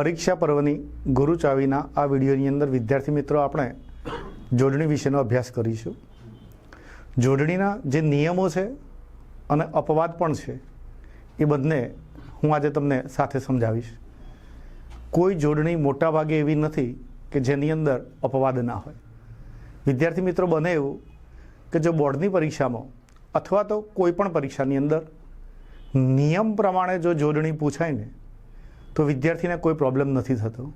પરીક્ષા પર્વની ગુરુ ચાવીના આ વિડીયોની અંદર વિદ્યાર્થી મિત્રો આપણે જોડણી વિશેનો અભ્યાસ કરીશું. જોડણીના જે નિયમો છે અને અપવાદ પણ છે, એ બંને હું આજે તમને સાથે સમજાવીશ. કોઈ જોડણી મોટા ભાગે એવી નથી કે જેની અંદર અપવાદ ના હોય. વિદ્યાર્થી મિત્રો, બને એવું કે જો બોર્ડની પરીક્ષામાં અથવા તો કોઈ પણ પરીક્ષાની અંદર નિયમ પ્રમાણે જો જોડણી પૂછાય ને તો વિદ્યાર્થીને કોઈ પ્રોબ્લેમ નથી થતો.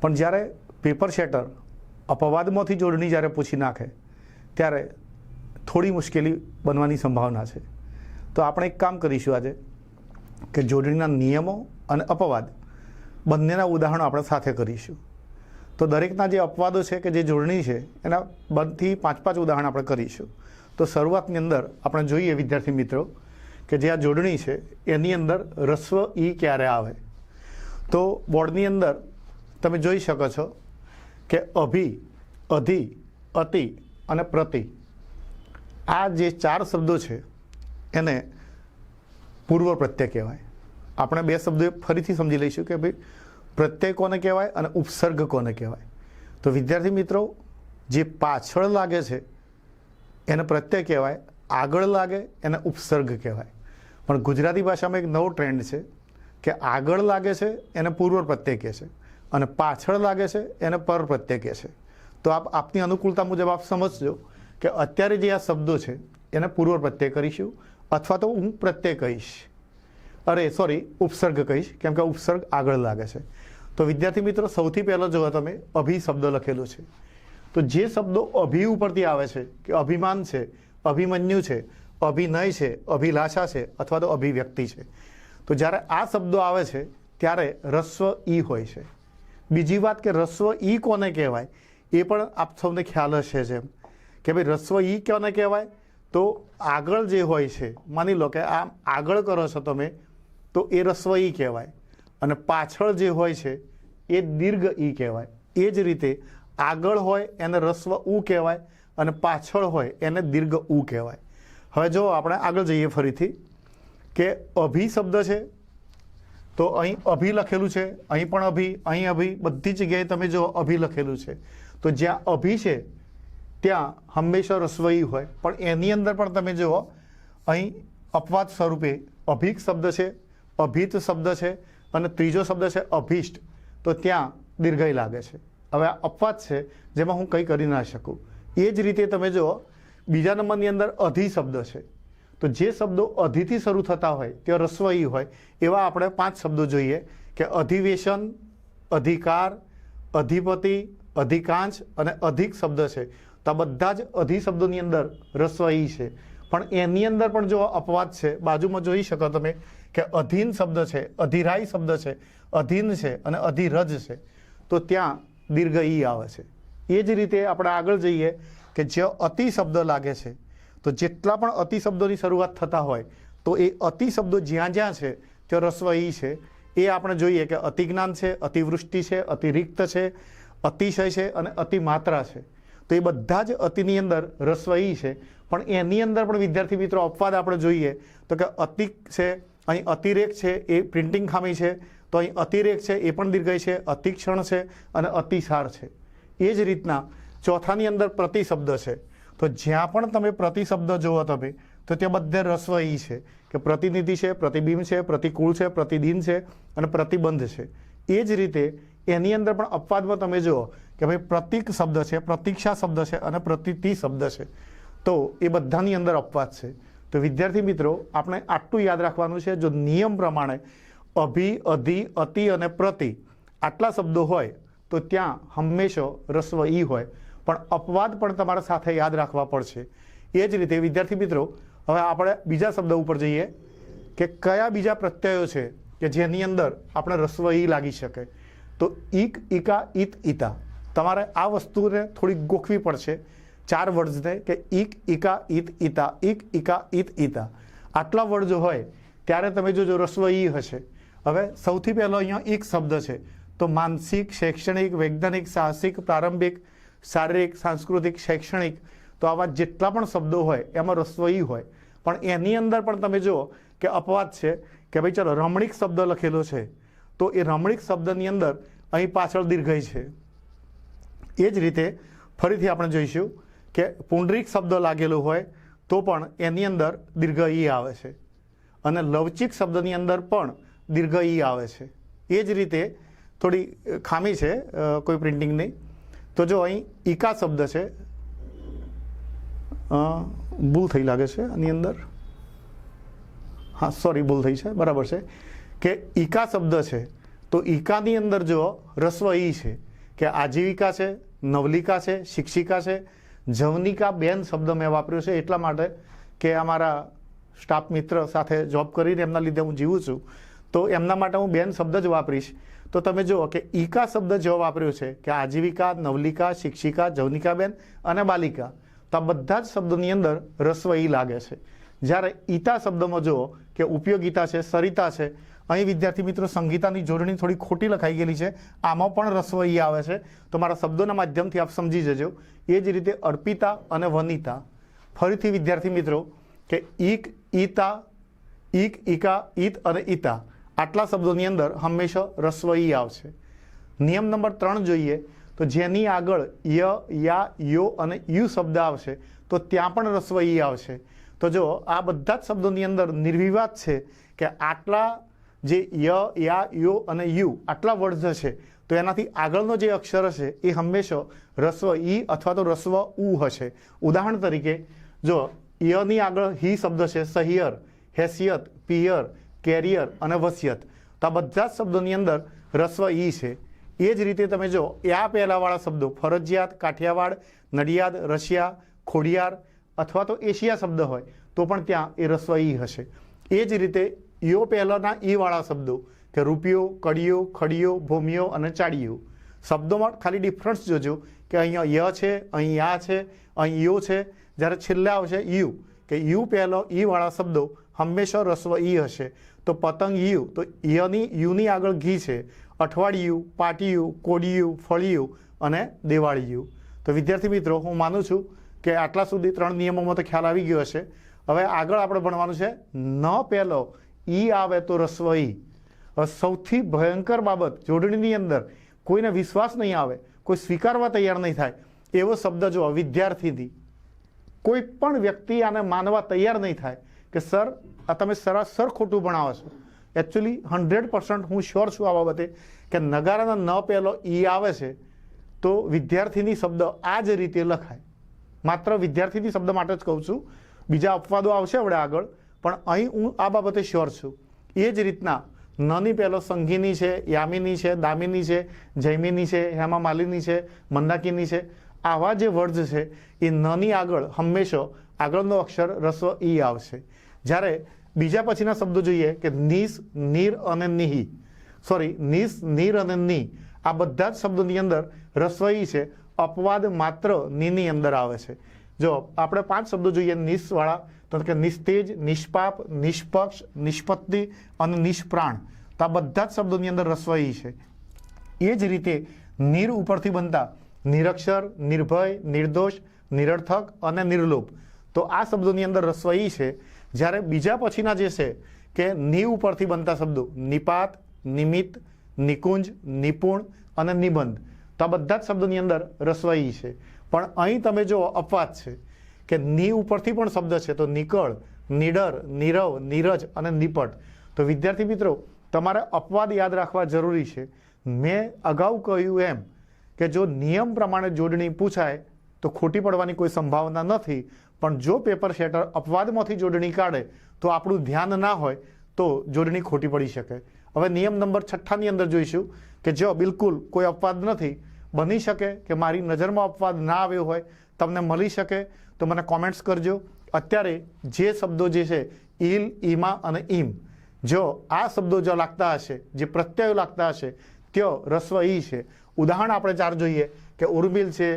પણ જ્યારે પેપર શેટર અપવાદમાંથી જોડણી જ્યારે પૂછી નાખે, ત્યારે થોડી મુશ્કેલી બનવાની સંભાવના છે. તો આપણે એક કામ કરીશું આજે કે જોડણીના નિયમો અને અપવાદ બંનેના ઉદાહરણો આપણે સાથે કરીશું. તો દરેકના જે અપવાદો છે કે જે જોડણી છે, એના બંધથી પાંચ પાંચ ઉદાહરણ આપણે કરીશું. તો શરૂઆતની અંદર આપણે જોઈએ વિદ્યાર્થી મિત્રો કે જે આ જોડણી છે, એની અંદર રસ્વ ઈ ક્યારે આવે? તો બોર્ડની અંદર તમે જોઈ શકો છો કે અભિ, અધિ, અતિ અને પ્રતિ. આ જે ચાર શબ્દો છે, એને પૂર્વ પ્રત્યય કહેવાય. આપણે બે શબ્દો ફરીથી સમજી લઈશું કે ભાઈ પ્રત્યય કોને કહેવાય અને ઉપસર્ગ કોને કહેવાય. તો વિદ્યાર્થી મિત્રો, જે પાછળ લાગે છે, એને પ્રત્યય કહેવાય, આગળ લાગે, એને ઉપસર્ગ કહેવાય. પણ ગુજરાતી ભાષામાં એક નવો ટ્રેન્ડ છે કે આગળ લાગે છે, એને પૂર્વ પ્રત્યય કહે છે. અને પાછળ લાગે છે, એને પર પ્રત્યય કહે છે. તો આપ આપની અનુકૂળતા મુજબ આપ સમજજો કે અત્યારે જે આ શબ્દો છે, એને પૂર્વ પ્રત્યય કરીશું અથવા તો હું પ્રત્યય કહીશ. અરે સોરી ઉપસર્ગ કહીશ, કેમ કે ઉપસર્ગ આગળ લાગે છે. તો વિદ્યાર્થી મિત્રો, સૌથી પહેલો જોવા તમે અભિ શબ્દ લખેલો છે, તો જે શબ્દો અભિ ઉપરથી આવે છે, કે અભિમાન છે, અભિમન્યુ છે, અભિનય છે, અભિલાષા છે, અથવા તો અભિવ્યક્તિ છે તો જ્યારે આ શબ્દો આવે છે, ત્યારે રસ્વ ઈ હોય છે. બીજી વાત કે રસ્વ ઈ કોને કહેવાય? એ પણ આપ સૌને ખ્યાલ હશે જેમ કે ભાઈ રસ્વ ઈ કોને કહેવાય? તો આગળ જે હોય છે, માની લો કે આમ આગળ કરો છો તમે, તો એ રસ્વ ઈ કહેવાય. અને પાછળ જે હોય છે, એ દીર્ઘ ઈ કહેવાય. એ જ રીતે આગળ હોય, એને રસ્વ ઉ કહેવાય અને પાછળ હોય, એને દીર્ઘ ઉ કહેવાય. હવે જો આપણે આગળ જઈએ ફરીથી. કે અભિ શબ્દ છે? તો અહીં અભિ લખેલું છે, અહીં પણ અભિ, અહીં અભિ, બધી જગ્યાએ તમે જો અભિ લખેલું છે. તો જ્યાં અભિ છે, ત્યાં હંમેશા રસવઈ હોય. પણ એની અંદર પણ તમે જુઓ, અહીં અપવાદ સ્વરૂપે અભિક શબ્દ છે, અભિત શબ્દ છે, અને ત્રીજો શબ્દ છે અભિષ્ટ. તો ત્યાં દીર્ઘય લાગે છે. હવે આ અપવાદ છે, જેમાં હું કંઈ કરી ના શકું. એ જ રીતે તમે જુઓ, બીજા નંબરની અંદર અધિ શબ્દ છે. તો જે શબ્દો અધિથી શરૂ થતા હોય તે રસ્વઈ હોય, એવા આપણે પાંચ શબ્દો જોઈએ, કે અધિવેશન, અધિકાર, અધિપતિ, અધિકાંશ અને અધિક શબ્દ છે. તો આ બધા જ અધિ શબ્દોની અંદર રસ્વઈ છે. પણ એની અંદર પણ જો અપવાદ છે, બાજુમાં જોઈ શકો તમે કે અધીન શબ્દ છે, અધિરાઈ શબ્દ છે, અધીન છે અને અધિરજ છે. તો ત્યાં દીર્ઘ ઈ આવે છે. એ જ રીતે આપણે આગળ જઈએ કે જે અતિ શબ્દ લાગે છે તો જેટલા પણ અતિશબ્દોની શરૂઆત થતા હોય, તો એ અતિ શબ્દો જ્યાં જ્યાં છે, ત્યાં રસ્વ ઈ છે. એ આપણે જોઈએ કે અતિજ્ઞાન છે, અતિવૃષ્ટિ છે, અતિરિક્ત છે, અતિશય છે અને અતિમાત્રા છે. તો એ બધા જ અતિની અંદર રસ્વ ઈ છે. પણ એની અંદર પણ વિદ્યાર્થી મિત્રો અપવાદ આપણે જોઈએ તો કે અતિ છે, અહીં અતિરેક છે, એ પ્રિન્ટિંગ ખામી છે. તો અહીં અતિરેક છે, એ પણ દીર્ઘય છે, અતિક્ષણ છે અને અતિસાર છે. એ જ રીતના ચોથાની અંદર પ્રતિશબ્દ છે. તો જ્યાં પણ તમે પ્રતિ શબ્દ જુઓ તમે, તો ત્યાં બધે રસ્વ ઈ છે કે પ્રતિનિધિ છે, પ્રતિબિંબ છે, પ્રતિકૂળ છે, પ્રતિદિન છે અને પ્રતિબંધ છે. એ જ રીતે એની અંદર પણ અપવાદમાં તમે જુઓ કે ભાઈ પ્રતિક શબ્દ છે, પ્રતીક્ષા શબ્દ છે અને પ્રતિતિ શબ્દ છે. તો એ બધાની અંદર અપવાદ છે. તો વિદ્યાર્થી મિત્રો, આપણે આટલું યાદ રાખવાનું છે. જો નિયમ પ્રમાણે અભિ, અધિ, અતિ અને પ્રતિ આટલા શબ્દો હોય, તો ત્યાં હંમેશા રસ્વ ઈ હોય. પણ અપવાદ પણ તમારે સાથે યાદ રાખવા પડશે. એ જ રીતે, વિદ્યાર્થી મિત્રો, હવે આપણે બીજા શબ્દ ઉપર જઈએ કે કયા બીજા પ્રત્યયો છે કે જેની અંદર આપણે રસ્વ ઈ લાગી શકે. તો ઈક, ઈકા, ઈત, ઈતા. તમારે આ વસ્તુને થોડી ગોખવી પડશે. ચાર વર્ડ્સને કે ઈક, ઈકા, ઈત, ઈતા. ઈક, ઈકા, ઈત, ઈતા. આટલા વર્ડ જો હોય, ત્યારે તમે જોજો રસ્વ ઈ હશે. હવે સૌથી પહેલો અહીંયા એક શબ્દ છે. તો માનસિક, શૈક્ષણિક, વૈજ્ઞાનિક, સાહસિક, પ્રારંભિક શારીરિક, સાંસ્કૃતિક, શૈક્ષણિક, તો આવા જેટલા પણ શબ્દો હોય, એમાં રસોઈ હોય. પણ એની અંદર પણ તમે જુઓ કે અપવાદ છે કે ભાઈ ચલો રમણીક શબ્દ લખેલો છે, તો એ રમણીક શબ્દની અંદર અહીં પાછળ દીર્ઘય છે. એ જ રીતે ફરીથી આપણે જોઈશું કે પુંડરીક શબ્દ લાગેલો હોય, તો પણ એની અંદર દીર્ઘ ઈ આવે છે. અને લવચિક શબ્દની અંદર પણ દીર્ઘ ઈ આવે છે. એ જ રીતે થોડી ખામી છે કોઈ પ્રિન્ટિંગની. તો જો અહીં ઈકા શબ્દ છે ભૂલ થઈ લાગે છે આની અંદર. હા સોરી ભૂલ થઈ છે, બરાબર છે. કે ઈકા શબ્દ છે, તો ઈકાની અંદર જો રસ્વ ઈ છે, કે આજીવિકા છે, નવલિકા છે, શિક્ષિકા છે, જવનિકા બેન શબ્દ મેં વાપર્યો છે એટલા માટે કે અમારા સ્ટાફ મિત્ર સાથે જોબ કરીને એમના લીધે હું જીવું છું. તો એમના માટે હું બેન શબ્દ જ વાપરીશ. તો તમે જુઓ કે ઈકા શબ્દ જેવો વાપર્યો છે કે આજીવિકા, નવલિકા, શિક્ષિકા, જવનિકાબેન અને બાલિકા. તો આ બધા જ શબ્દોની અંદર રસ્વ લાગે છે. જ્યારે ઈતા શબ્દમાં જુઓ કે ઉપયોગિતા છે, સરિતા છે, અહીં વિદ્યાર્થી મિત્રો સંગીતાની જોડણી થોડી ખોટી લખાઈ ગયેલી છે. આમાં પણ રસ્વ ઈ આવે છે. તો મારા શબ્દોના માધ્યમથી આપ સમજી જજો. એ જ રીતે અર્પિતા અને વનિતા. ફરીથી વિદ્યાર્થી મિત્રો કે ઈક, ઈતા, ઈક, ઈકા, ઈત અને ઈતા. આટલા શબ્દોની અંદર હંમેશા રસ્વ ઈ આવશે. નિયમ નંબર ત્રણ જોઈએ તો જેની આગળ ય, યા, યો અને યુ શબ્દ આવશે, તો ત્યાં પણ રસ્વ ઈ આવશે. તો જો આ બધા જ શબ્દોની અંદર નિર્વિવાદ છે કે આટલા જે ય, યા, યો અને યુ આટલા વર્ડ છે તો એનાથી આગળનો જે અક્ષર હશે એ હંમેશા રસ્વ ઈ અથવા તો રસ્વ ઉ હશે. ઉદાહરણ તરીકે જો યની આગળ હી શબ્દ છે, સહિયર, હેસિયત, પિયર કેરિયર અને વસિયત. તો આ બધા જ શબ્દોની અંદર રસ્વ ઈ છે. એ જ રીતે તમે જો, આ પહેલાંવાળા શબ્દો, ફરજિયાત, કાઠિયાવાડ, નડિયાદ, રશિયા, ખોડિયાર અથવા તો એશિયા શબ્દ હોય, તો પણ ત્યાં એ રસ્વ ઈ હશે. એ જ રીતે યો પહેલાંના ઈવાળા શબ્દો, કે રૂપિયો કડિયો ખડીયો ભૂમિયો અને ચાડિયો શબ્દોમાં ખાલી ડિફરન્સ જોજો, કે અહીંયા ય છે, અહીં આ છે, અહીં યો છે. જ્યારે છેલ્લે આવશે યુ, કે યુ પહેલો ઈવાળા શબ્દો હંમેશા રસ્વ ઈ હશે. તો પતંગ યુ. તો યની, યુની આગળ ઘી છે. અઠવાડિયું, પાટિયું, કોડિયું, ફળિયું અને દિવાળીયું. તો વિદ્યાર્થી મિત્રો, હું માનું છું કે આટલા સુધી ત્રણ નિયમોમાં તો ખ્યાલ આવી ગયો હશે. હવે આગળ આપણે ભણવાનું છે. ન પહેલો, ઈ આવે તો રસ્વ સૌથી ભયંકર બાબત, જોડણીની અંદર કોઈને વિશ્વાસ નહીં આવે, કોઈ સ્વીકારવા તૈયાર નહીં થાય, એવો શબ્દ જો વિદ્યાર્થીથી કોઈ પણ વ્યક્તિ આને માનવા તૈયાર નહીં થાય કે, સર આ તમે સરાસર ખોટું ભણાવો છો. એકચ્યુઅલી હંડ્રેડ પર્સન્ટ હું શ્યોર છું આ બાબતે કે નગારાના ન પહેલો ઈ આવે છે, તો વિદ્યાર્થીની શબ્દ આ જ રીતે લખાય. માત્ર વિદ્યાર્થીની શબ્દ માટે જ કહું છું. બીજા અપવાદો આવશે આપણે આગળ, પણ અહીં હું આ બાબતે શ્યોર છું. એ જ રીતના નની પહેલો સંઘીની છે, યામિની છે, દામિની છે, જૈમિની છે, હેમા માલિની છે, મંદાકીની છે. આવા જે વર્ડ્સ છે, એ નની આગળ હંમેશા આગળનો અક્ષર રસ્વ ઈ આવશે. જ્યારે બીજા પછીના શબ્દો જોઈએ કે નિસ, નીર અને નિહી. સોરી નિસ, નીર અને ની. આ બધા જ શબ્દોની અંદર રસ્વ છે. અપવાદ માત્ર નીની અંદર આવે છે. જો આપણે પાંચ શબ્દો જોઈએ નિસવાળા, તો કે નિસ્તેજ, નિષ્પાપ, નિષ્પક્ષ, નિષ્પત્તિ અને નિષ્પ્રાણ. તો આ બધા જ શબ્દોની અંદર રસવાઈ છે. એ જ રીતે નીર ઉપરથી બનતા નિરક્ષર, નિર્ભય, નિર્દોષ, નિરર્થક અને નિર્લોભ. તો આ શબ્દોની અંદર રસવાઈ છે. જ્યારે બીજા પછીના જે છે, કે ની ઉપરથી બનતા શબ્દો, નિપાત, નિમિત્ત, નિકુંજ, નિપુણ અને નિબંધ, તો આ બધા જ શબ્દોની અંદર રસવાઈ છે. પણ અહીં તમે જો અપવાદ છે, કે ની ઉપરથી પણ શબ્દ છે, તો નિકળ, નિડર, નીરવ, નીરજ અને નિપટ. તો વિદ્યાર્થી મિત્રો, તમારે અપવાદ યાદ રાખવા જરૂરી છે. મેં અગાઉ કહ્યું એમ, કે જો નિયમ પ્રમાણે જોડણી પૂછાય, તો ખોટી પડવાની કોઈ સંભાવના નથી પણ જો પેપર શેટર અપવાદમાંથી જોડણી કાઢે, તો આપણું ધ્યાન ના હોય, તો જોડણી ખોટી પડી શકે. હવે નિયમ નંબર છઠ્ઠાની અંદર જોઈશું કે જો બિલકુલ કોઈ અપવાદ નથી, બની શકે કે મારી નજરમાં અપવાદ ના આવ્યો હોય, તમને મળી શકે, તો મને કોમેન્ટ્સ કરજો. અત્યારે જે શબ્દો જે છે ઇલ ઈમા અને ઈમ, જો આ શબ્દો જો લાગતા હશે, જે પ્રત્યયો લાગતા હશે, ત્યો રસ્વ ઈ છે. ઉદાહરણ આપણે ચાર જોઈએ કે ઉર્મિલ છે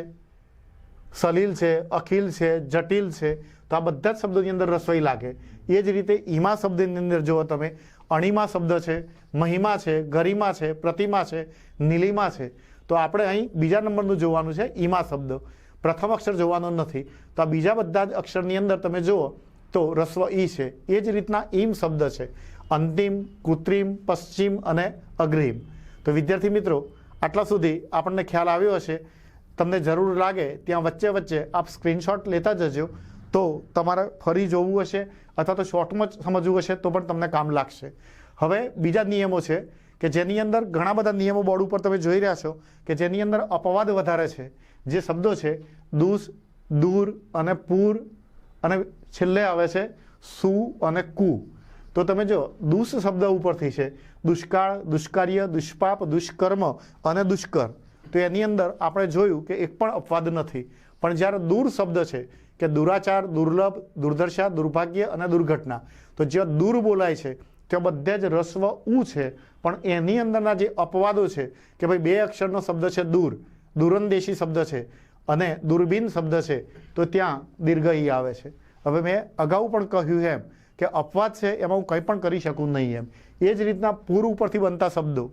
સલીલ છે, અખિલ છે, જટિલ છે, તો આ બધા જ શબ્દોની અંદર રસોઈ લાગે. એ જ રીતે ઈમા શબ્દની અંદર જુઓ તમે, અણિમા શબ્દ છે, મહિમા છે, ગરિમા છે, પ્રતિમા છે, નીલિમા છે. તો આપણે અહીં બીજા નંબરનું જોવાનું છે ઈમા શબ્દ. પ્રથમ અક્ષર જોવાનો નથી. તો આ બીજા બધા જ અક્ષરની અંદર તમે જુઓ તો રસ્વ ઈ છે. એ જ રીતના ઈમ શબ્દ છે. અંતિમ, કૃત્રિમ, પશ્ચિમ અને અગ્રિમ. તો વિદ્યાર્થી મિત્રો, આટલા સુધી આપણને ખ્યાલ આવ્યો હશે. તમને જરૂર લાગે ત્યાં વચ્ચે વચ્ચે આપ સ્ક્રીનશોટ લેતા જજો, તો તમારે ફરી જોવું હશે અથવા તો શોર્ટમાં જ સમજવું હશે તો પણ તમને કામ લાગશે. હવે બીજા નિયમો છે કે જેની અંદર ઘણા બધા નિયમો બોર્ડ ઉપર તમે જોઈ રહ્યા છો કે જેની અંદર અપવાદ વધારે છે. જે શબ્દો છે, દૂષ, દૂર અને પૂર અને છેલ્લે આવે છે, સુ અને કુ. તો તમે જો, દુષ શબ્દ ઉપરથી છે. દુષ્કાળ, દુષ્કાર્ય, દુષ્પાપ, દુષ્કર્મ અને દુષ્કર. તો એની અંદર આપણે જોયું કે એક પણ અપવાદ નથી. પણ જ્યારે દૂર શબ્દ છે કે દુરાચાર, દુર્લભ, દુર્દશા, દુર્ભાગ્ય અને દુર્ઘટના, તો જ્યાં દૂર બોલાય છે, ત્યાં બધે જ રસ્વ ઉ છે. પણ એની અંદરના જે અપવાદો છે કે ભાઈ બે અક્ષરનો શબ્દ છે દૂર, દૂરંદેશી શબ્દ છે અને દૂરબીન શબ્દ છે, તો ત્યાં દીર્ઘ ઈ આવે છે. હવે મેં અગાઉ પણ કહ્યું એમ કે અપવાદ છે એમાં હું કંઈ પણ કરી શકું નહીં એમ. એ જ રીતના પૂર ઉપરથી બનતા શબ્દો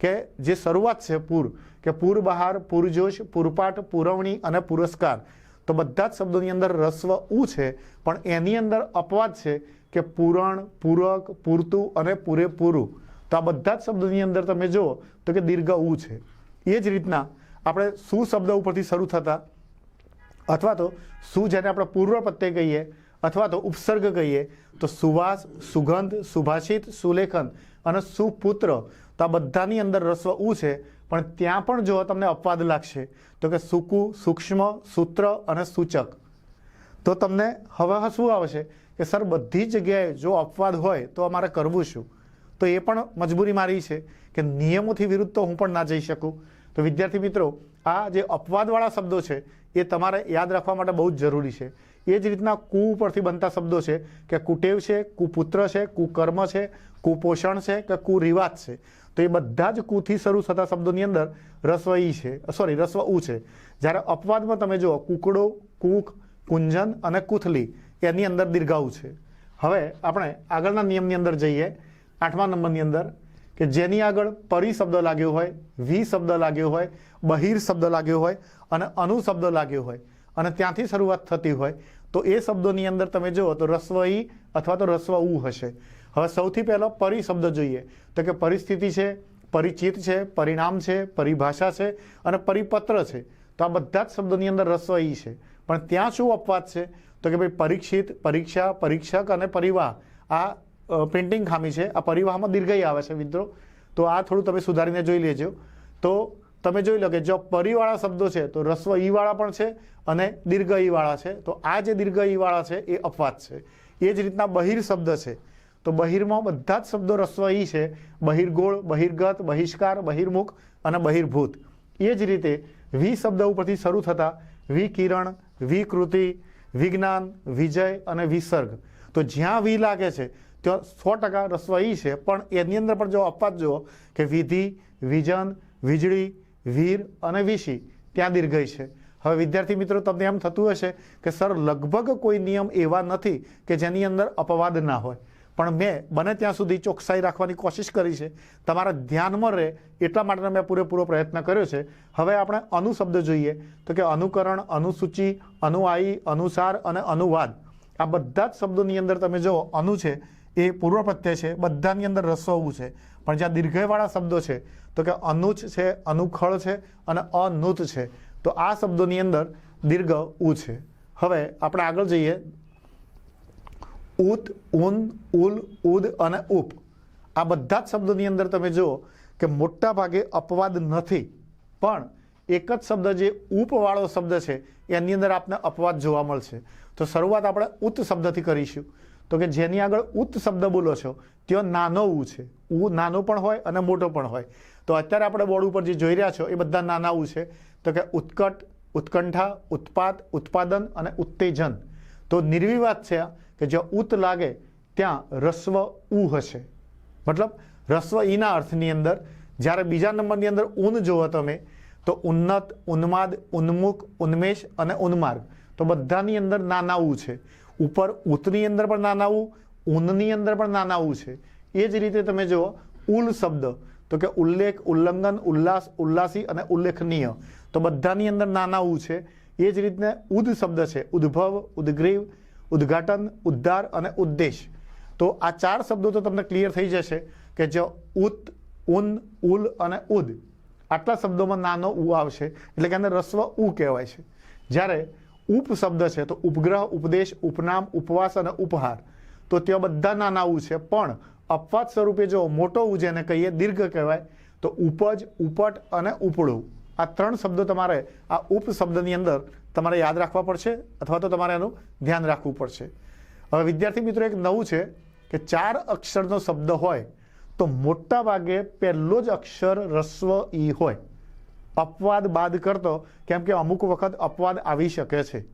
કે જે શરૂઆત છે પૂર કે પૂર બહાર પૂરજોશ, પૂરપાટ, પુરવણી અને પુરસ્કાર. તો બધા જ શબ્દોની અંદર રસ્વ ઉ છે, પણ એની અંદર અપવાદ છે કે પૂરણ, પૂરક, પૂરતું અને પૂરેપૂરું. તો આ બધા જ શબ્દોની અંદર તમે જુઓ તો કે દીર્ઘ ઉ છે. એ જ રીતના આપણે સુ શબ્દ ઉપરથી શરૂ થતા, અથવા તો સુ જેને આપણે પૂર્વ પ્રત્યય કહીએ, અથવા તો ઉપસર્ગ કહીએ, તો સુવાસ, સુગંધ, સુભાષિત, સુલેખન અને સુપુત્ર. તો આ બધાની અંદર રસ્વ ઉ છે પણ ત્યાં પણ જો તમને અપવાદ લાગશે, તો કે સુકુ, સૂક્ષ્મ, સૂત્ર અને સૂચક. તો તમને હવે હસવું આવશે કે સર, બધી જગ્યાએ જો અપવાદ હોય તો અમારે કરવું શું? તો એ પણ મજબૂરી મારી છે કે નિયમોથી વિરુદ્ધ તો હું પણ ના જઈ શકું. તો વિદ્યાર્થી મિત્રો, આ જે અપવાદવાળા શબ્દો છે એ તમારે યાદ રાખવા માટે બહુ જ જરૂરી છે. એ જ રીતના કુ ઉપરથી બનતા શબ્દો છે કે કુટેવ છે, કુપુત્ર છે, કુકર્મ છે, કુપોષણ છે કે કુરિવાજ છે. તો એ બધા જ કુથી શરૂ થતા શબ્દોની અંદર રસ્વ ઈ છે સોરી રસ્વ ઉ છે. જ્યારે અપવાદમાં તમે જુઓ, કુકડો, કુક, કુંજન અને કુથલી એની અંદર દીર્ઘાઉ છે. હવે આપણે આગળના નિયમની અંદર જઈએ, આઠમા નંબરની અંદર, કે જેની આગળ પરી શબ્દ લાગ્યો હોય, વી શબ્દ લાગ્યો હોય, બહિર શબ્દ લાગ્યો હોય અને અનુ શબ્દ લાગ્યો હોય. અને ત્યાંથી શરૂઆત થતી હોય, તો એ શબ્દોની અંદર તમે જુઓ તો રસ્વ ઈ અથવા તો રસ્વ ઉ હશે. હવે સૌથી પહેલો પરી શબ્દ જોઈએ. તો કે પરિસ્થિતિ છે, પરિચિત છે, પરિણામ છે, પરિભાષા છે અને પરિપત્ર છે. તો આ બધા જ શબ્દોની અંદર રસ્વ ઈ છે. પણ ત્યાં શું અપવાદ છે? તો કે ભાઈ પરીક્ષિત, પરીક્ષા, પરીક્ષક અને પરિવાહ. આ પ્રિન્ટિંગ ખામી છે. આ પરિવાહમાં દીર્ઘઈ આવે છે મિત્રો. તો આ થોડું તમે સુધારીને જોઈ લેજો. તો તમે જોઈ લો કે જો પરિવાળા શબ્દો છે, તો રસ્વ ઈવાળા પણ છે અને દીર્ઘ ઈવાળા છે. તો આ જે દીર્ઘ ઈવાળા છે, એ અપવાદ છે. એ જ રીતના બહિર શબ્દ છે. તો બહિરમાં બધા જ શબ્દો રસ્વ ઈ છે. બહિર્ગોળ, બહિર્ગત, બહિષ્કાર, બહિર્મુખ અને બહિર્ભૂત. એ જ રીતે વી શબ્દ ઉપરથી શરૂ થતા વિકિરણ વિકૃતિ વિજ્ઞાન વિજય અને વિસર્ગ તો જ્યાં વી લાગે છે, ત્યાં સો ટકા રસ્વ ઈ છે. પણ એની અંદર પણ જો અપવાદ જુઓ કે વિધિ, વિજન, વીજળી વીર અને વિશી ત્યાં દીર્ઘય છે. હવે વિદ્યાર્થી મિત્રો, તમને એમ થતું હશે કે સર, લગભગ કોઈ નિયમ એવા નથી કે જેની અંદર અપવાદ ના હોય. પણ મેં બને ત્યાં સુધી ચોકસાઈ રાખવાની કોશિશ કરી છે. તમારા ધ્યાનમાં રહે એટલા માટે મેં પૂરેપૂરો પ્રયત્ન કર્યો છે. હવે આપણે અનુ શબ્દ જોઈએ. તો કે અનુકરણ, અનુસૂચિ, અનુઆયી, અનુસાર અને અનુવાદ. આ બધા જ શબ્દોની અંદર તમે જુઓ, અનુ છે. એ પૂર્વ પ્રત્યય છે, બધાની અંદર રસ્વ છે. પણ જ્યાં દીર્ઘયવાળા શબ્દો છે, તો કે અનુચ છે, અનુખળ છે અને અનુત છે, તો આ શબ્દોની અંદર દીર્ઘ ઉ છે. હવે આપણે આગળ જઈએ. ઉત, ઉન, ઉલ, ઉદ અને ઉપ. આ બધા જ શબ્દોની અંદર તમે જુઓ કે મોટા ભાગે અપવાદ નથી. પણ એક જ શબ્દ જે ઉપવાળો શબ્દ છે, એની અંદર આપને અપવાદ જોવા મળશે. તો શરૂઆત આપણે ઉત શબ્દથી કરીશું. તો કે જેની આગળ ઉત શબ્દ બોલો છો, ત્યાં નાનો ઉ છે. ઉ નાનો પણ હોય અને મોટો પણ હોય. તો અત્યારે આપણે બોર્ડ ઉપર જે જોઈ રહ્યા છો, એ બધા નાના ઉ છે. તો કે ઉત્કટ, ઉત્કંઠા ઉત્પાદ ઉત્પાદન અને ઉત્તેજન. તો નિર્વિવાદ છે કે જ્યાં ઉત લાગે, ત્યાં રસ્વ ઉ હશે. મતલબ રસ્વ ઈના અર્થની અંદર, જ્યારે બીજા નંબરની અંદર ઊન જુઓ તમે, તો ઉન્નત, ઉન્માદ, ઉન્મુખ, ઉન્મેષ અને ઉન્માર્ગ. તો બધાની અંદર નાના ઉ છે. ઉપર ઉતની અંદર પણ નાના ઉ ઊનની અંદર પણ નાના ઉ છે. એ જ રીતે તમે જુઓ, ઉલ શબ્દ, તો કે ઉલ્લેખ, ઉલ્લંઘન, ઉલ્લાસ, ઉલ્લાસી અને ઉલ્લેખનીય, તો બધાની અંદર નાના ઉ છે. એ જ રીતને ઉદ શબ્દ છે, ઉદ્ભવ, ઉદ્ગ્રીવ, ઉદ્ઘાટન, ઉદ્ધાર અને ઉદ્દેશ. તો આ ચાર શબ્દો તો તમને ક્લિયર થઈ જશે કે જો ઉત, ઉન, ઉલ અને ઉદ આટલા શબ્દોમાં નાનો ઉ આવશે. એટલે કે આને રસ્વ ઉ કહેવાય છે. જ્યારે ઉપ શબ્દ છે. તો ઉપગ્રહ, ઉપદેશ, ઉપનામ, ઉપવાસ અને ઉપહાર. તો ત્યાં બધા નાના ઉ છે. પણ અપવાદ સ્વરૂપે જો મોટો ઉ જેને કહીએ, દીર્ઘ કહેવાય, તો ઉપજ, ઉપટ અને ઉપડું આ ત્રણ શબ્દો તમારે આ ઉપ શબ્દની અંદર તમારે યાદ રાખવા પડશે અથવા તો તમારે એનું ધ્યાન રાખવું પડશે. હવે વિદ્યાર્થી મિત્રો, એક નવું છે કે ચાર અક્ષરનો શબ્દ હોય તો મોટા ભાગે પહેલો જ અક્ષર રસ્વ ઈ હોય. અપવાદ બાદ કરતો, કેમ કે અમુક વખત અપવાદ આવી શકે છે.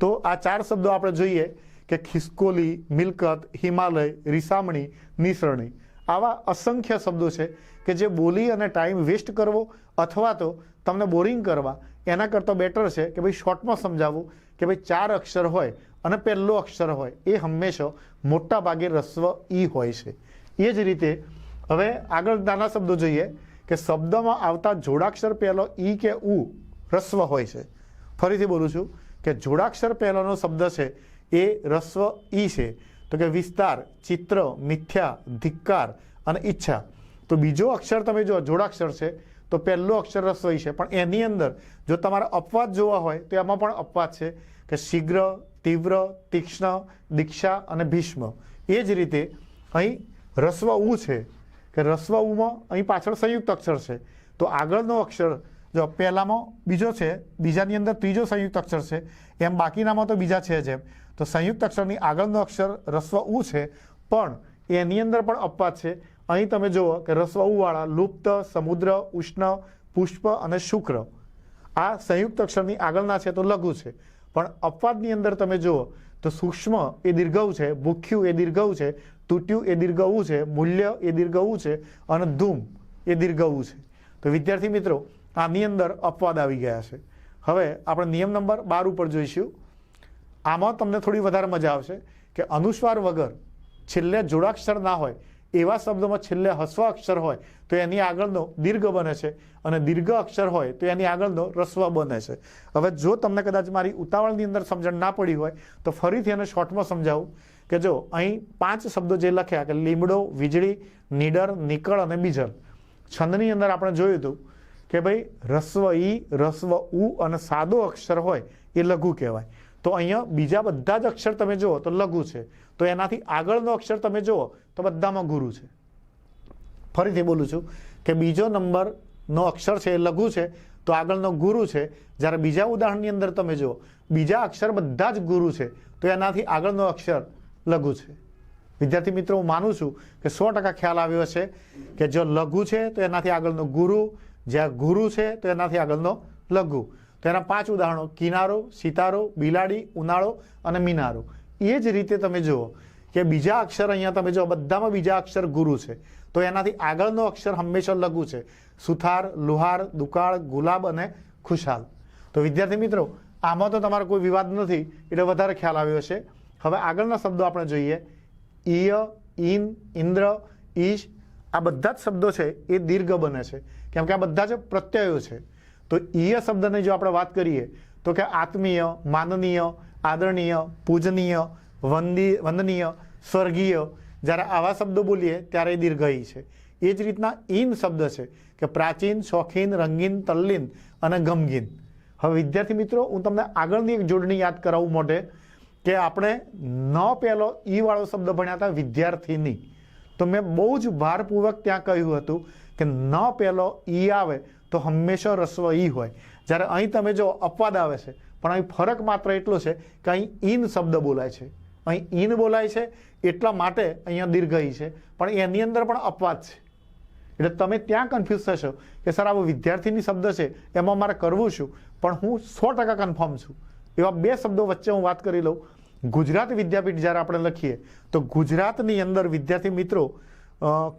તો આ ચાર શબ્દો આપણે જોઈએ કે ખિસકોલી, મિલકત, હિમાલય, રીસામણી, નિસરણી. આવા અસંખ્ય શબ્દો છે કે જે બોલી અને ટાઈમ વેસ્ટ કરવો અથવા તો તમને બોરિંગ કરવા, એના કરતાં બેટર છે કે ભાઈ શોર્ટમાં સમજાવવું કે ભાઈ ચાર અક્ષર હોય અને પહેલો અક્ષર હોય. એ હંમેશા મોટા ભાગે રસ્વ ઈ હોય છે. એ જ રીતે હવે આગળ નાના શબ્દો જોઈએ કે શબ્દમાં આવતા જોડાક્ષર પહેલો ઈ કે ઉ રસ્વ હોય છે. ફરીથી બોલું છું કે જોડાક્ષર પહેલાનો શબ્દ છે એ રસ્વ ઈ છે. તો કે વિસ્તાર, ચિત્ર, મિથ્યા, ધિક્કાર અને ઈચ્છા. તો બીજો અક્ષર તમે જો જોડાક્ષર છે, તો પહેલો અક્ષર રસ્વ ઈ છે. પણ એની અંદર જો તમારે અપવાદ જોવા હોય તો એમાં પણ અપવાદ છે કે શીઘ્ર, તીવ્ર, તીક્ષ્ણ, દીક્ષા અને ભીષ્મ. એ જ રીતે અહીં રસ્વ ઉ છે. કે રસ્વ ઉમાં અહીં પાછળ સંયુક્ત અક્ષર છે. તો આગળનો અક્ષર જો પહેલામાં બીજો છે, બીજાની અંદર ત્રીજો સંયુક્ત અક્ષર છે, એમ બાકીનામાં તો બીજા છે જ તો સંયુક્ત અક્ષરની આગળનો અક્ષર રસ્વ ઉ છે, પણ એની અંદર પણ અપવાદ છે. અહીં તમે જુઓ કે રસ્વ ઉવાળા લુપ્ત, સમુદ્ર, ઉષ્ણ, પુષ્પ અને શુક્ર આ સંયુક્ત અક્ષરની આગળના છે તો લઘુ છે. પણ અપવાદની અંદર તમે જુઓ તો સૂક્ષ્મ એ દીર્ઘવ છે, ભૂખ્યું એ દીર્ઘવ છે તૂટ્યું એ દીર્ઘવું છે, મૂલ્ય એ દીર્ઘવું છે અને ધૂમ એ દીર્ઘવું છે. તો વિદ્યાર્થી મિત્રો, આની અંદર અપવાદ આવી ગયા છે. હવે આપણે નિયમ નંબર બાર ઉપર જોઈશું. આમાં તમને થોડી વધારે મજા આવશે કે અનુસ્વાર વગર છેલ્લે જોડાક્ષર ના હોય, એવા શબ્દોમાં છેલ્લે હસ્વ અક્ષર હોય, તો એની આગળનો દીર્ઘ બને છે અને દીર્ઘ અક્ષર હોય, તો એની આગળનો રસ્વ બને છે. હવે જો તમને કદાચ મારી ઉતાવળની અંદર સમજણ ના પડી હોય, તો ફરીથી એને શોર્ટમાં સમજાવું. કે જો અહીં પાંચ શબ્દો જે લખ્યા કે લીમડો, વીજળી, નીડર, નીકળ અને બીજલ. છંદની અંદર આપણે જોયું હતું કે ભાઈ રસ્વ ઈ, રસ્વ ઉ અને સાદો અક્ષર હોય એ લઘુ કહેવાય. તો અહીંયા બીજા બધા જ અક્ષર તમે જુઓ તો લઘુ છે. તો એનાથી આગળનો અક્ષર તમે જુઓ તો બધામાં ગુરુ છે. ફરીથી બોલું છું કે બીજો નંબરનો અક્ષર છે એ લઘુ છે, તો આગળનો ગુરુ છે. જ્યારે બીજા ઉદાહરણની અંદર તમે જુઓ, બીજા અક્ષર બધા જ ગુરુ છે, તો એનાથી આગળનો અક્ષર લઘુ છે. વિદ્યાર્થી મિત્રો, હું માનું છું કે સો ટકા ખ્યાલ આવ્યો છે કે જો લઘુ છે તો એનાથી આગળનો ગુરુ, જ્યાં ગુરુ છે તો એનાથી આગળનો લઘુ. તો એના પાંચ ઉદાહરણો, કિનારો, સિતારો, બિલાડી, ઉનાળો અને મિનારો. એ જ રીતે તમે જુઓ કે બીજા અક્ષર અહીંયા તમે જો બધામાં બીજા અક્ષર ગુરુ છે. તો એનાથી આગળનો અક્ષર હંમેશા લઘુ છે. સુથાર, લુહાર, દુકાળ, ગુલાબ અને ખુશાલ. તો વિદ્યાર્થી મિત્રો, આમાં તો તમારો કોઈ વિવાદ નથી. એટલે વધારે ખ્યાલ આવ્યો છે હવે આગળના શબ્દો આપણે જોઈએ. ઈય ઇન ઇન્દ્ર, ઈશ. આ બધા જ શબ્દો છે એ દીર્ઘ બને છે. કેમ કે આ બધા જ પ્રત્યયો છે. તો ઈય શબ્દની જો આપણે વાત કરીએ, તો કે આત્મીય, માનનીય, આદરણીય, પૂજનીય, વંદી, વંદનીય, સ્વર્ગીય. જ્યારે આવા શબ્દો બોલીએ ત્યારે એ દીર્ઘઈ છે. એ જ રીતના ઇન શબ્દ છે કે પ્રાચીન, શોખીન, રંગીન, તલ્લીન અને ગમગીન. હવે વિદ્યાર્થી મિત્રો, હું તમને આગળની એક જોડણી યાદ કરાવું મોઢે. કે આપણે ન પહેલો ઈ વાળો શબ્દ ભણ્યા હતા વિદ્યાર્થીની. તો મેં બહુ જ ભારપૂર્વક ત્યાં કહ્યું હતું કે ન પહેલો ઈ આવે તો હંમેશા રસ્વ ઈ હોય. જ્યારે અહીં તમે જો અપવાદ આવે છે, પણ અહીં ફરક માત્ર એટલો છે કે અહીં ઇન શબ્દ બોલાય છે. અહીં ઇન બોલાય છે, એટલા માટે અહીંયા દીર્ઘ ઈ છે, પણ એની અંદર પણ અપવાદ છે. એટલે તમે ત્યાં કન્ફ્યુઝ થશો કે સર આવો વિદ્યાર્થીની શબ્દ છે, એમાં મારે કરવું છું પણ હું સો ટકા કન્ફર્મ છું. એવા બે શબ્દો વચ્ચે હું વાત કરી લઉં. ગુજરાત વિદ્યાપીઠ જ્યારે આપણે લખીએ, તો ગુજરાતની અંદર વિદ્યાર્થી મિત્રો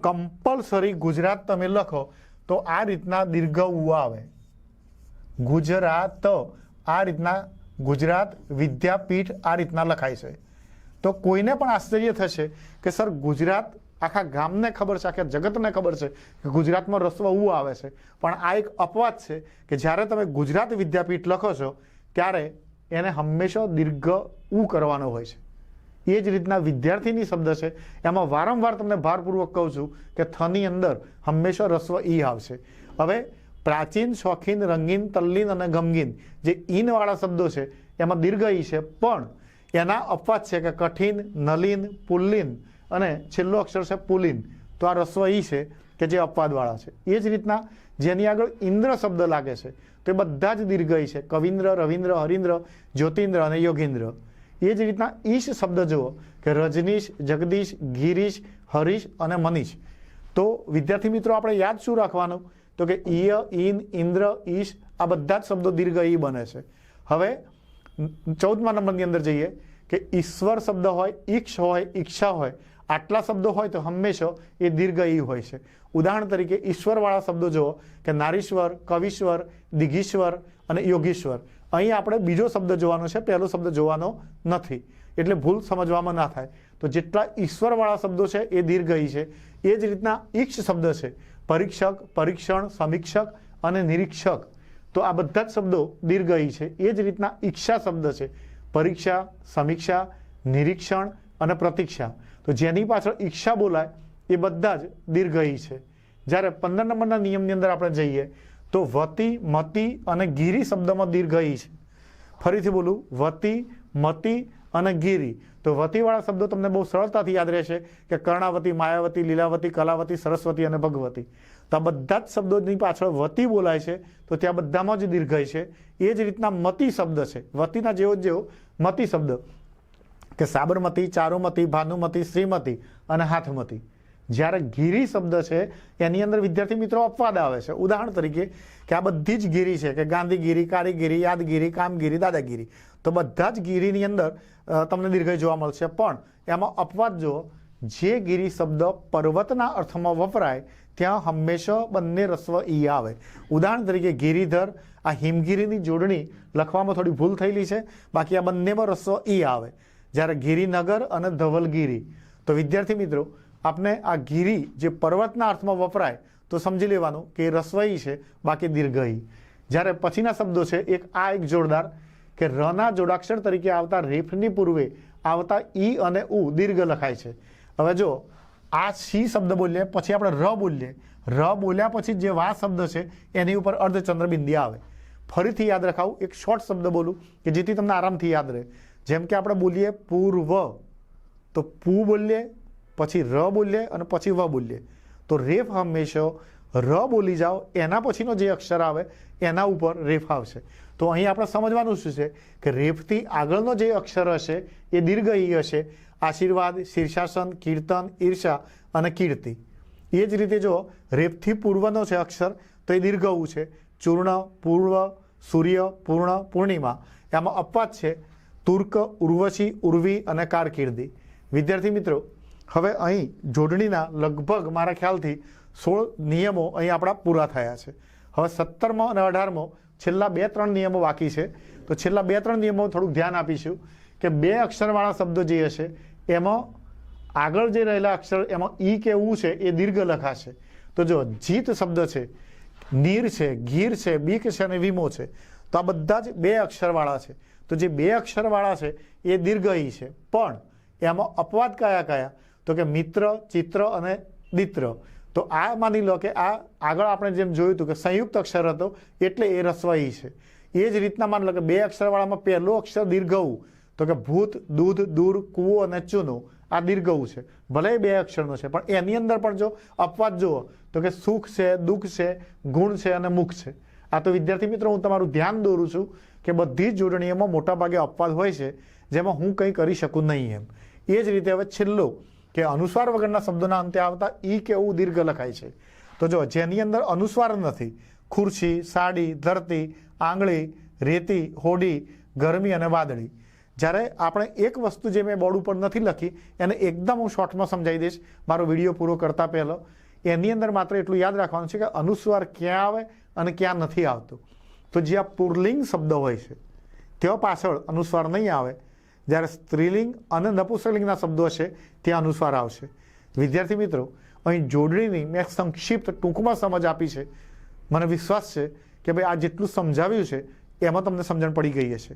કમ્પલસરી ગુજરાત તમે લખો, તો આ રીતના દીર્ઘ ઉ આવે. ગુજરાત, આ રીતના ગુજરાત વિદ્યાપીઠ આ રીતના લખાય છે. તો કોઈને પણ આશ્ચર્ય થશે કે સર ગુજરાત આખા ગામને ખબર છે, આખા જગતને ખબર છે કે ગુજરાતમાં રસ્વ ઉ આવે છે. પણ આ એક અપવાદ છે કે જ્યારે તમે ગુજરાત વિદ્યાપીઠ લખો છો, ત્યારે એને હંમેશા દીર્ઘ ઉ કરવાનો હોય છે. એ જ રીતના વિદ્યાર્થીની શબ્દ છે. એમાં વારંવાર તમને ભારપૂર્વક કહું છું કે થની અંદર હંમેશા રસ્વ ઈ આવશે. હવે પ્રાચીન, શોખીન, રંગીન, તલ્લીન અને ગમગીન જે ઈનવાળા શબ્દો છે, એમાં દીર્ઘ ઈ છે. પણ એના અપવાદ છે કે કઠિન, નલિન, પુલ્લિન અને છેલ્લો અક્ષર છે પુલિન. તો આ રસ્વ ઈ છે. કે જે અપવાદવાળા છે. એ જ રીતના જેની આગળ ઇન્દ્ર શબ્દ લાગે છે, તો બધા જ દીર્ઘય છે. કવિન્દ્ર, રવિન્દ્ર, હરિન્દ્ર, જ્યોતિન્દ્ર અને યોગિન્દ્ર. એ જ રીતના ઈશ શબ્દ જુઓ કે રજનીશ, જગદીશ, ગિરીશ, હરીશ અને મનીષ. તો વિદ્યાર્થી મિત્રો, આપણે યાદ શું રાખવાનું? તો કે ઈય ઈન, ઇન્દ્ર, ઈશ આ બધા જ શબ્દો દીર્ઘ ઈ બને છે. હવે ચૌદમા નંબરની અંદર જઈએ કે ઈશ્વર શબ્દ હોય, ઈક્ષ હોય, ઈચ્છા હોય. આટલા શબ્દો હોય તો હંમેશા એ દીર્ઘ ઈ હોય છે. ઉદાહરણ તરીકે ઈશ્વરવાળા શબ્દો જુઓ કે નારીશ્વર, કવિશ્વર દિઘીશ્વર અને યોગીશ્વર. અહીં આપણે બીજો શબ્દ જોવાનો છે, પહેલો શબ્દ જોવાનો નથી. એટલે ભૂલ સમજવામાં ના થાય. તો જેટલા ઈશ્વરવાળા શબ્દો છે એ દીર્ઘ ઈ છે. એ જ રીતના ઈક્ષ શબ્દ છે. પરીક્ષક, પરીક્ષણ, સમીક્ષક અને નિરીક્ષક. તો આ બધા જ શબ્દો દીર્ઘ ઈ છે. એ જ રીતના ઈક્ષા શબ્દ છે. પરીક્ષા, સમીક્ષા, નિરીક્ષણ અને પ્રતીક્ષા. તો જેની પાછળ ઈક્ષા બોલાય એ બધા જ દીર્ઘઈ છે. જ્યારે પંદર નંબરના નિયમની અંદર આપણે જઈએ તો વતી, મતી અને ગીરી શબ્દમાં દીર્ઘઈ છે. ફરીથી બોલું, વતી, મતી અને ગીરી. તો વતીવાળા શબ્દો તમને બહુ સરળતાથી યાદ રહેશે કે કર્ણાવતી, માયાવતી, લીલાવતી, કલાવતી, સરસ્વતી અને ભગવતી. તો આ બધા જ શબ્દોની પાછળ વતી બોલાય છે, તો ત્યાં બધામાં જ દીર્ઘય છે. એ જ રીતના મતી શબ્દ છે. વતીના જેવો જેવો મતી શબ્દ. કે સાબરમતી, ચારુમતી, ભાનુમતી, શ્રીમતી અને હાથમતી. જ્યારે ગીરી શબ્દ છે, એની અંદર વિદ્યાર્થી મિત્રો અપવાદ આવે છે. ઉદાહરણ તરીકે કે આ બધી જ ગીરી છે, કે ગાંધીગીરી, કારીગીરી, યાદગીરી, કામગીરી, દાદાગીરી, તો બધા જ ગીરીની અંદર તમને દીર્ઘય જોવા મળશે. પણ એમાં અપવાદ જો જે ગીરી શબ્દ પર્વતના અર્થમાં વપરાય, ત્યાં હંમેશા બંને રસ્વ ઈ આવે. ઉદાહરણ તરીકે ગીરીધર, આ હિમગીરીની જોડણી લખવામાં થોડી ભૂલ થયેલી છે, બાકી આ બંનેમાં રસ્વ ઈ આવે. જ્યારે ગિરિનગર અને ધવલગીરી. તો વિદ્યાર્થી મિત્રો, આપને આ ગીરી જે પર્વતના અર્થમાં વપરાય, તો સમજી લેવાનું કે રસ્વઈ છે, બાકી દીર્ઘઈ. જ્યારે પછીના શબ્દો છે, એક આ એક જોરદાર, કે રના જોડાક્ષર તરીકે આવતા રેફની પૂર્વે આવતા ઈ અને ઉ દીર્ઘ લખાય છે. હવે જો, આ સી શબ્દ બોલીએ, પછી આપણે ર બોલીએ. ર બોલ્યા પછી જે વા શબ્દ છે, એની ઉપર અર્ધચંદ્ર બિંદી આવે. ફરીથી યાદ રખાવું, એક શોર્ટ શબ્દ બોલું, કે જેથી તમને આરામથી યાદ રહે. જેમ કે આપણે બોલીએ પૂર્વ, તો પૂ બોલીએ, પછી ર બોલીએ અને પછી વ બોલીએ. તો રેફ હંમેશા ર બોલી જાઓ, એના પછીનો જે અક્ષર આવે, એના ઉપર રેફ આવશે. તો અહીં આપણે સમજવાનું શું છે કે રેફથી આગળનો જે અક્ષર હશે, એ દીર્ઘ ઈ હશે. આશીર્વાદ, શીર્ષાસન, કીર્તન, ઈર્ષા અને કીર્તિ. એ જ રીતે જો રેફથી પૂર્વનો છે અક્ષર, તો એ દીર્ઘ છે. ચૂર્ણ, પૂર્વ, સૂર્ય, પૂર્ણ, પૂર્ણિમા. એમાં અપવાદ છે. તુર્ક, ઉર્વશી, ઉર્વી અને કારકિર્દી. વિદ્યાર્થી મિત્રો, હવે અહીં જોડણીના લગભગ મારા ખ્યાલથી સોળ નિયમો અહીં આપણા પૂરા થયા છે. હવે સત્તરમો અને અઢારમો છેલ્લા બે ત્રણ નિયમો બાકી છે. તો છેલ્લા બે ત્રણ નિયમો થોડુંક ધ્યાન આપીશું કે બે અક્ષરવાળા શબ્દો જે હશે, એમાં આગળ જે રહેલા અક્ષર, એમાં ઈ કે ઉ છે, એ દીર્ઘ લખાશે. તો જો જીત શબ્દ છે, નીર છે ગીર છે, બીક છે અને વીમો છે, તો આ બધા જ બે અક્ષરવાળા છે. તો જે બે અક્ષરવાળા છે, એ દીર્ઘ ઈ છે. પણ એમાં અપવાદ કયા કયા? તો કે મિત્ર, ચિત્ર અને દિત્ર. તો આ માની લો કે આ આગળ આપણે જેમ જોયું હતું કે સંયુક્ત અક્ષર હતો, એટલે એ રસ્વાઈ છે. એ જ રીતના માની લો કે બે અક્ષરવાળામાં પહેલો અક્ષર દીર્ઘવું તો કે ભૂત, દૂધ, દૂર, કૂવો અને ચૂનો. આ દીર્ઘઉ છે. ભલે બે અક્ષરનો છે, પણ એની અંદર પણ જો અપવાદ જુઓ, તો કે સુખ છે, દુઃખ છે, ગુણ છે અને મુખ છે. આ તો વિદ્યાર્થી મિત્રો, હું તમારું ધ્યાન દોરું છું કે બધી જ જોડણીઓમાં મોટાભાગે અપવાદ હોય છે, જેમાં હું કંઈ કરી શકું નહીં એમ. એ જ રીતે હવે છેલ્લો, કે અનુસ્વાર વગરના શબ્દોના અંતે આવતા ઈ કે ઉ દીર્ઘ લખાય છે. તો જો, જેની અંદર અનુસ્વાર નથી, ખુરશી, સાડી, ધરતી, આંગળી, રેતી, હોડી, ગરમી અને વાદળી. જ્યારે આપણે એક વસ્તુ જે મેં બોર્ડ ઉપર નથી લખી, એને એકદમ હું શોર્ટમાં સમજાવી દઈશ. મારો વીડિયો પૂરો કરતા પહેલો. એની અંદર માત્ર એટલું યાદ રાખવાનું છે કે અનુસ્વાર ક્યાં આવે અને ક્યાં નથી આવતો. તો જે આ પુરલિંગ શબ્દ હોય છે, તેઓ પાછળ અનુસ્વાર નહીં આવે. જ્યારે સ્ત્રીલિંગ અને નપુંસકલિંગના શબ્દો છે, ત્યાં અનુસ્વાર આવશે. વિદ્યાર્થી મિત્રો, અહીં જોડણીની મેં સંક્ષિપ્ત ટૂંકમાં સમજ આપી છે. મને વિશ્વાસ છે કે ભાઈ આ જેટલું સમજાવ્યું છે, એમાં તમને સમજણ પડી ગઈ હશે.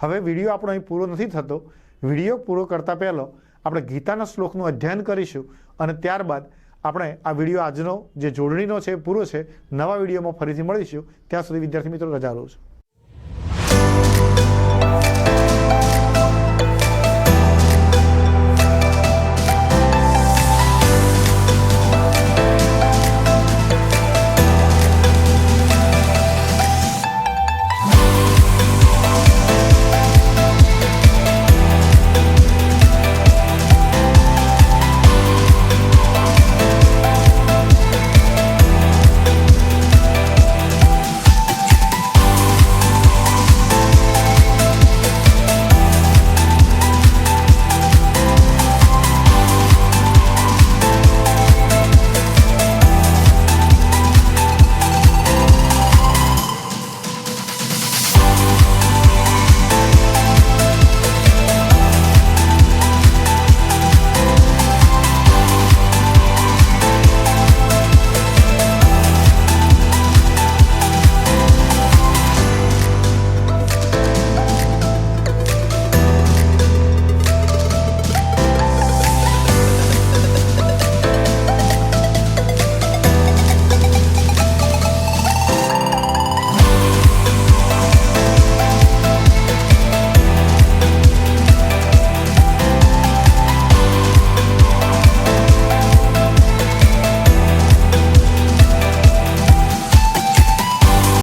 હવે વીડિયો આપણો અહીં પૂરો નથી થતો. વીડિયો પૂરો કરતાં પહેલાં આપણે ગીતાના શ્લોકનું અધ્યયન કરીશું અને ત્યારબાદ આપણે આ વીડિયો આજનો જે જોડણીનો છે પૂરો છે. નવા વિડીયોમાં ફરીથી મળીશું. ત્યાં સુધી વિદ્યાર્થી મિત્રો રજા રહું છું.